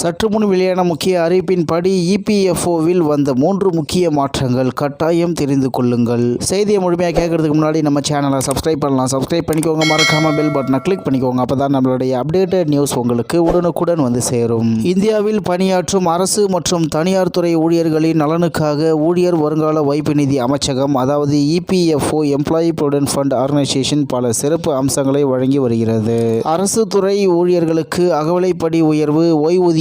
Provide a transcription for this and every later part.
சற்று முன் வெளியான முக்கிய அறிவிப்பின்படி இபிஎஃப்ஓவில் வந்த மூன்று முக்கிய மாற்றங்கள் கட்டாயம் தெரிந்து கொள்ளுங்கள். செய்தியை முழுமையாக கேட்கறதுக்கு முன்னாடி நம்ம சேனலை சப்ஸ்கிரைப் பண்ணலாம். சப்ஸ்கிரைப் பண்ணிக்கோங்க. மறக்காம பெல் பட்டனை கிளிக் பண்ணிக்கோங்க. அப்போ தான் நம்மளுடைய அப்டேட்டட் நியூஸ் உங்களுக்கு உடனுக்குடன் வந்து சேரும். இந்தியாவில் பணியாற்றும் அரசு மற்றும் தனியார் துறை ஊழியர்களின் நலனுக்காக ஊழியர் வருங்கால வைப்பு நிதி அமைச்சகம் அதாவது EPFO employee provident fund organisation பல சிறப்பு அம்சங்களை வழங்கி வருகிறது. அரசு துறை ஊழியர்களுக்கு அகவலைப்படி உயர்வு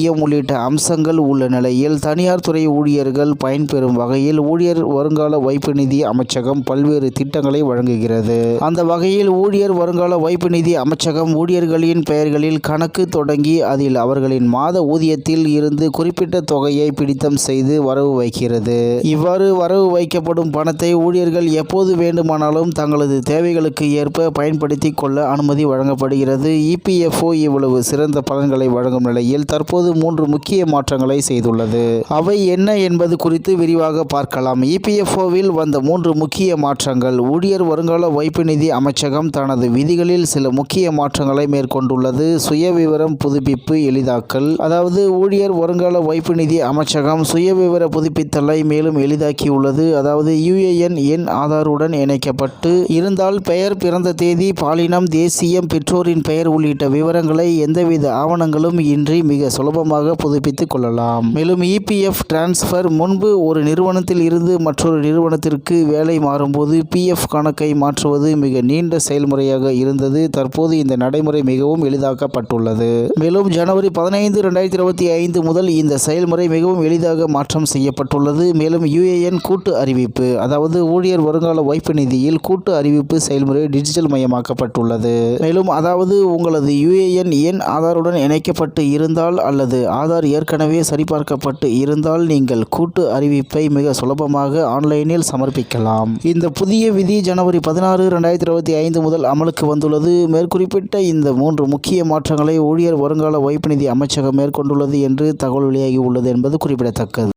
ஊதியம் உள்ளிட்ட அம்சங்கள் உள்ள நிலையில் தனியார் துறை ஊழியர்கள் பயன்பெறும் வகையில் ஊழியர் வருங்கால வைப்பு நிதி அமைச்சகம் பல்வேறு திட்டங்களை வழங்குகிறது. அந்த வகையில் ஊழியர் வருங்கால வைப்பு நிதி அமைச்சகம் ஊழியர்களின் பெயர்களில் கணக்கு தொடங்கி அதில் அவர்களின் மாத ஊதியத்தில் இருந்து குறிப்பிட்ட தொகையை பிடித்தம் செய்து வரவு வைக்கிறது. இவ்வாறு வரவு வைக்கப்படும் பணத்தை ஊழியர்கள் எப்போது வேண்டுமானாலும் தங்களது தேவைகளுக்கு ஏற்ப பயன்படுத்தி கொள்ள அனுமதி வழங்கப்படுகிறது. இபிஎஃப்ஓ இவ்வளவு சிறந்த பலன்களை வழங்கும் நிலையில் தற்போது மூன்று முக்கிய மாற்றங்களை செய்துள்ளது. அவை என்ன என்பது குறித்து விரிவாக பார்க்கலாம். இபிஎஃப்ஓவில் வந்த மூன்று முக்கிய மாற்றங்கள். ஊழியர் வருங்கால வைப்பு நிதி அமைச்சகம் தனது விதிகளில் சில முக்கிய மாற்றங்களை மேற்கொண்டுள்ளது. சுயவிவரம் புதுப்பிப்பு எளிதாக்கல். அதாவது ஊழியர் வருங்கால வைப்பு நிதி அமைச்சகம் சுயவிவர புதுப்பித்தலை மேலும் எளிதாக்கியுள்ளது. அதாவது யுஏஎன் எண் ஆதாருடன் இணைக்கப்பட்டு இருந்தால் பெயர் பிறந்த தேதி பாலினம் தேசியம் பெற்றோரின் பெயர் உள்ளிட்ட விவரங்களை எந்தவித ஆவணங்களும் இன்றி மிக சுலபமாக புதுப்பித்துக் கொள்ளலாம். மேலும் இபிஎஃப் டிரான்ஸ்ஃபர் முன்பு ஒரு நிறுவனத்தில் இருந்து மற்றொரு நிறுவனத்திற்கு வேலை மாறும்போது பிஎஃப் கணக்கை மாற்றுவது மிக நீண்ட செயல்முறையாக இருந்தது. தற்போது இந்த நடைமுறை மிகவும் எளிதாக்கப்பட்டுள்ளது. மேலும் ஜனவரி பதினைந்து ரெண்டாயிரத்தி இருபத்தி ஐந்து முதல் இந்த செயல்முறை மிகவும் எளிதாக மாற்றம் செய்யப்பட்டுள்ளது. மேலும் யுஏஎன் கூட்டு அறிவிப்பு அதாவது ஊழியர் வருங்கால வைப்பு நிதியில் கூட்டு அறிவிப்பு செயல்முறை டிஜிட்டல் மயமாக்கப்பட்டுள்ளது. மேலும் அதாவது உங்களது யுஏஎன் எண் ஆதாருடன் இணைக்கப்பட்டு இருந்தால் அல்லது ஆதார் ஏற்கனவே சரிபார்க்கப்பட்டு இருந்தால் நீங்கள் கூட்டு அறிவிப்பை மிக சுலபமாக ஆன்லைனில் சமர்ப்பிக்கலாம். இந்த புதிய விதி ஜனவரி பதினாறு ரெண்டாயிரத்தி இருபத்தி ஐந்து முதல் அமலுக்கு வந்துள்ளது. மேற்குறிப்பிட்ட இந்த மூன்று முக்கிய மாற்றங்களை ஊழியர் வருங்கால வைப்பு நிதி அமைச்சகம் மேற்கொண்டுள்ளது என்று தகவல் வெளியாகி உள்ளது என்பது குறிப்பிடத்தக்கது.